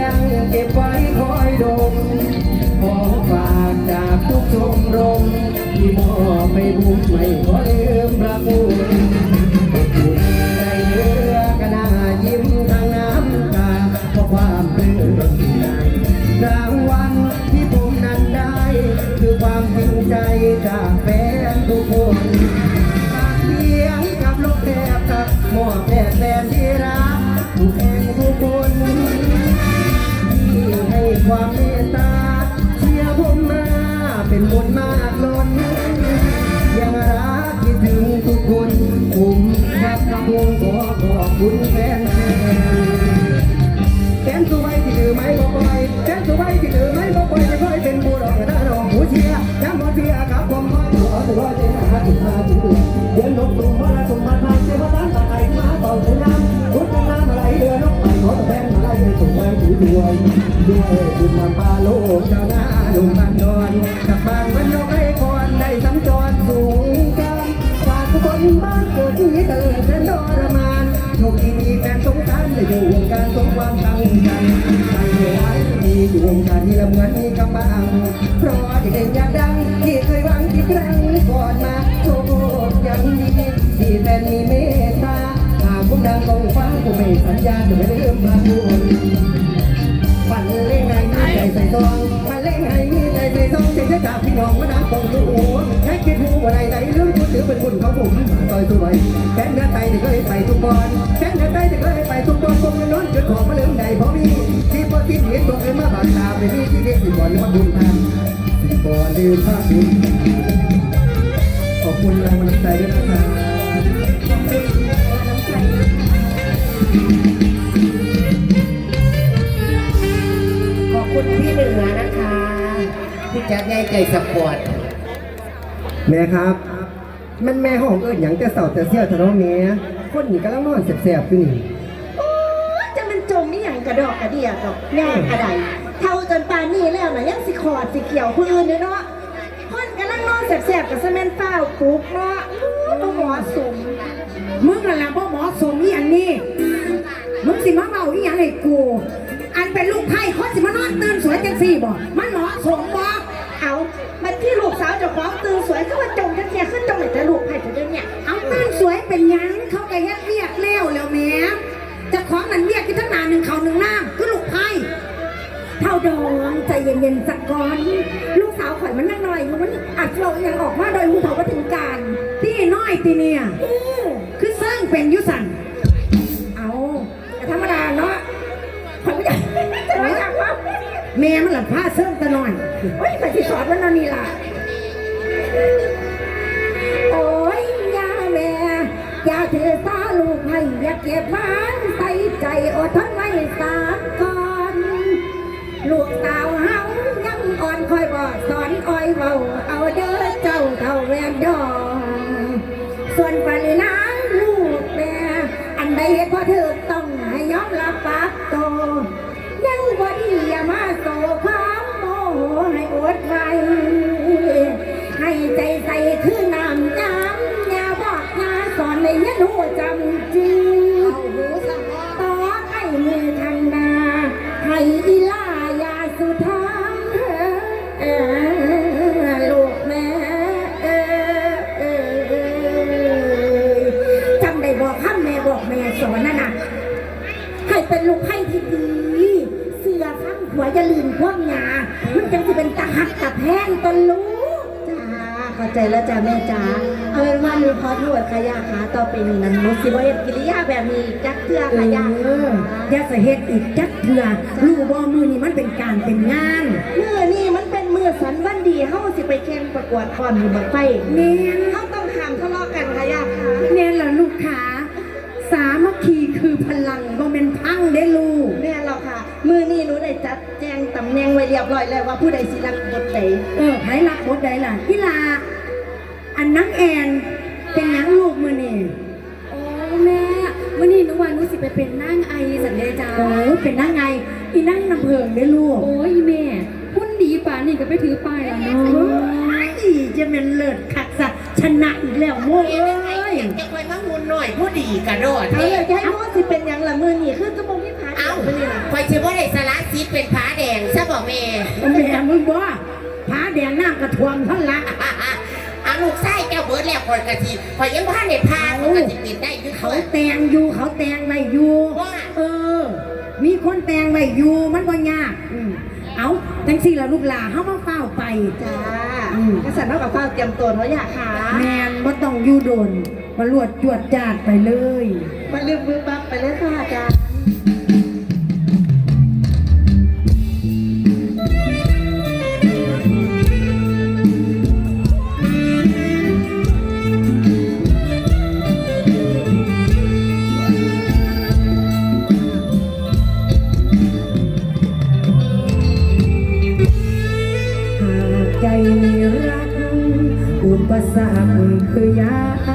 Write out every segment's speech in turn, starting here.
ยังเก็บไว้คอยดม ด้วยบุญนำพาโลกเจ้าหน้าลุงบันดอนกับบ้านวันนกไอ้คนได้สัญจรสูงกันฝากทุกคนบ้านเกิดที่เติร์แสนทรมานโชคดีมีแฟนสงสารได้อยู่วงการสมความตั้งใจใจไว้ดีอยู่วงการที่ละเหมือนมีกำบังเพราะเด็กอยากดังที่เคยหวังที่ครั้งก่อนมาโชคยังดีที่แฟนมีเมตตาหากผมดังกองฟ้าผมไม่สัญญาจะไม่ลืมพระคุ ณฝันเล่นไงมีใจใส่ซองฝันเล่นไงมีใจใส่ซองเสียงจากพี่น้องมานักต้องดูกแค่คิดหูว่าใดใดเรื่องพูดถือเป็นบุญของผมต่อยสวยแค่เนื้อไตที่เคยไปทุกบอลแค่เนื้อไตที่เคยไปทุกบอลผมยังน้นจุดของมาเริ่อมใดพอมีที่พอที่เห็นตัวเองมมาบางตาไม่มีที่เด็กที่บอลมาบุญทำที่บอลลืมพระคุณขอบคุณแรงบันดาลใจด้วยนะครับ อนะคะที่จัดใหญ่ใจสปอร์ตแม่ครับ มันแม่ห้องเอิญอย่างแต่เสาแต่เสี้ยวทะเลาะแม่คนนี่กำลังนอนแสบๆอยู่นี่โอ้ยจะมันจมนี่อย่างกระดอกกระเดียดอกแน่อะไรเท่าจนปานนี่แล้วนะยังสิขอดสิเกี่ยวพื้นเนาะคนกำลังนอนแสบๆกับสแมนเฝ้าปลุกเนาะต้องหมอสมมึงนั่นแหละพ่อหมอสมอหย่างนี้มึงสิมาเมาอีหยังให้กู อันเป็นลูกไพ่คนสิมานอนตื่นสวยจังสี่บ่ มันเหมาะสมบ่เอามันที่ลูกสาวเจ้าของตื่นสวยก็ว่าจมกันเสียขึ้นจมไหนจะลูกไผ่จะเดี๋ยวเนี่ยเอาตื่นสวยเป็นหยังเขาก็เฮ็ดเรียกแล้วแล้วแหม่เจะของนั่นเรียกที่ทั้งหนาหนึ่งเขาหนึ่งน้ำก็ลูกไพ่เท่าดองใจเย็นๆสักก่อนลูกสาวข่อยมันนั่งหน่อยมันอัดเรายังออกมาโดยมึงเขาก็ถึงการที่น้อยตีเนี่ย คือสร้างเป็นอยุสัน แม่มันหลับผ้าเสริมตะหน่อยโอ้ยข่อยสิสอนมันนี่ล่ะ โอ้ยยาแม่อย่าถือสาลูกให้อย่าเก็บมันใส่ใจอดทนไว้สามก่อน ลูกสาวเฮายังอ่อนคอยบอกสอนอ้อยเบาเอาเด้อเจ้าเท่าแวนดองส่วนปรินาลูกแม่ อันใดเหตุพอเธอต้องให้ยอมรับป อีลายาสุธามเออลูกแม่จำได้บอกข้าแม่บอกแม่สอนนั่นน่ะให้เป็นลูกให้ที่ดี เสือข้างหัวจะลืมพวกงามันจังจะเป็นตะหักตะแพงตะลูกจ้าเข้า ใจแล้วจ้าแม่จ้าเอาเป็นว่าหนูขอโทษค่ะย่าค่ะต่อไปนี้นั้นหนูสิบ่เฮ็ดกิริยาแบบนี้จักเทื่อค่ะย่าเอออย่าใส่เฮ็ดอีกจักเถื่อลูกบ่มือนี่มันเป็นการเป็นงานมื้อนี้มันเป็นมื้อสันวันดีเฮาสิไปแข่งประกวดก่อนบังไฟแม่นเฮาต้องห้ามทะเลาะกันค่ะย่าค่ะแม่นล่ะลูกขาสามัคคีคือพลังบ่แม่นพังได้ลูกแม่หรอกค่ะ มื้อนี้หนูได้จัดแจงตำแหน่งไว้เรียบร้อยแล้วว่าผู้ใดสิรับบทใดเออไผรับบทใดล่ะพี่ลา อันนังแอน เป็นหยังลูกมือนี่โอ้แม่มื่อนี้นุวันนุสิไปเป็นนั่งไอสันเดจ้าโอ้เป็นนั่งไงอีนั่งน้ำเพิงได้ลูกโอ้ยแม่หุ่นดีป่านี่ก็ไปถือป้ายแล้วเนาโอ้ยจะเป็นเลิศคักซะชนะอีกแล้วโม่เอ้ยจะคอยมาหุ่นหน่อยผู้ดีกระโดดเออยจะให้โม่สิเป็นยังละมือนี่คือจระโปรงที่ผาเอาคอยเชื่อว่าได้สาระซีเป็นผาแดงซะบอกแมย์แหม่มึงบ่ผาแดงน้ำกระทวงท่านละาลูกไส้แก้าเบิร์ดแล้วคอยกะทีคอยยังว่าเนี่ยพาลูยกะทีปิดได้คือเขาแตงอยู่เขาแตงไว้อยู่ว่าเออ มีคนแตงไว้อยู่มันก็ยากอืมเอาจังสี่ละลูกหลาเฮามาเฝ้าไป จ้าอืม กษัตเท่ากับเฝ้าเตรียมตัวเนาะอยากหาแมนบ่ต้องอยู่โดนบ่ลวดจวดจาดไปเลย มันลืมมือปั๊บไปเลยค่ะจ้า รักอุปสรรคคือยา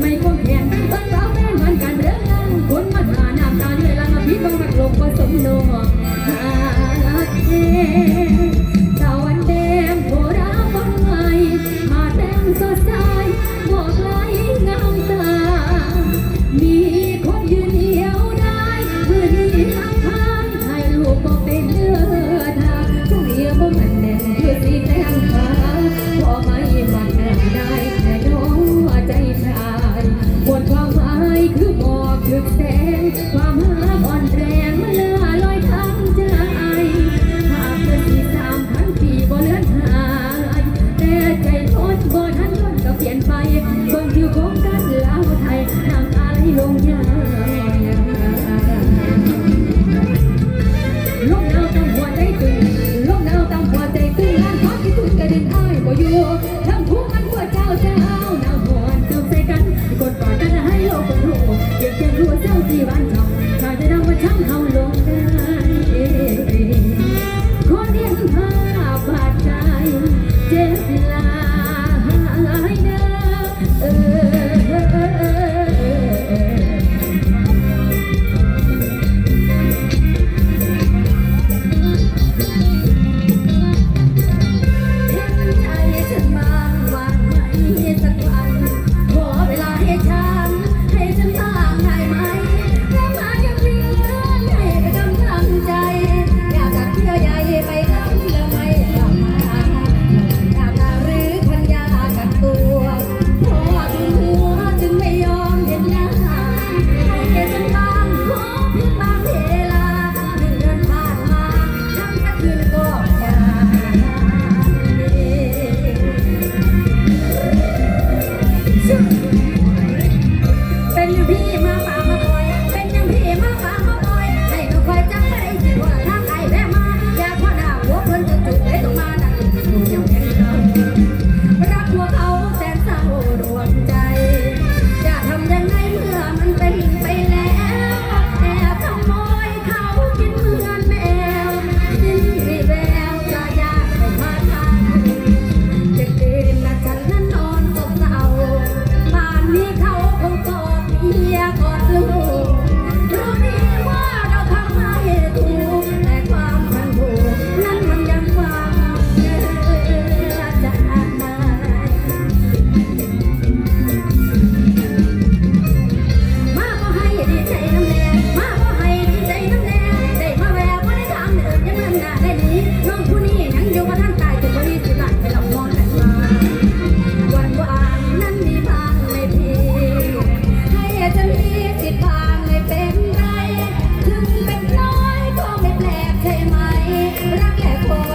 ไม่พบแก่ รักแค่พอใจเรียกว่าเพียงเหมือนกัน ค